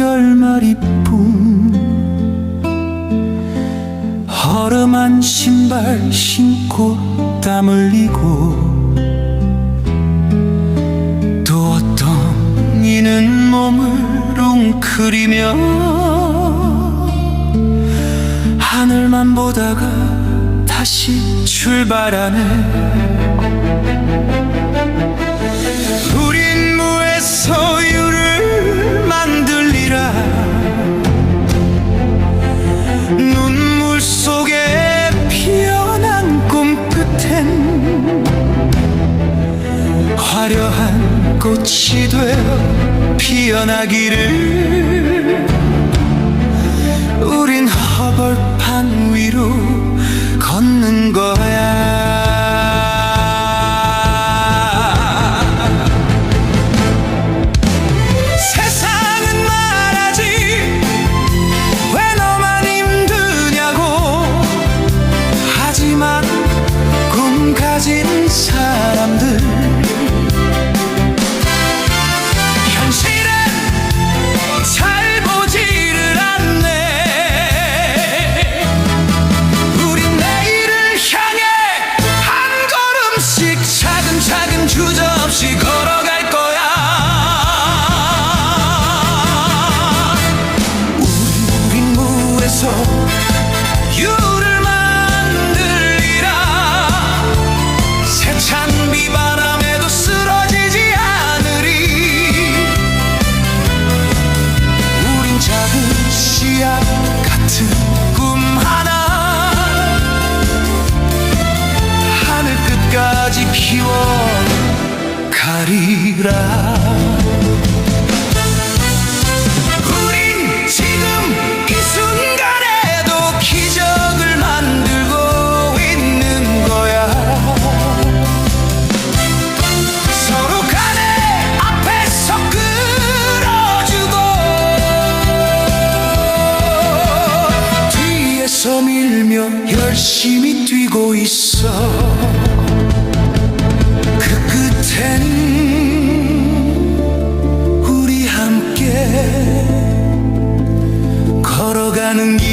열 마리뿐 허름한 신발 신고 땀 흘리고 또 어떤 이는 몸을 웅크리며 하늘만 보다가 다시 출발하네. 우린 무에서 화려한 꽃이 되어 피어나기를. 우린 허벌 씨앗 같은 꿈 하나. 하늘 끝까지 피워 가리라 들며 열심히 뛰고 있어. 그 끝엔 우리 함께 걸어가는 길.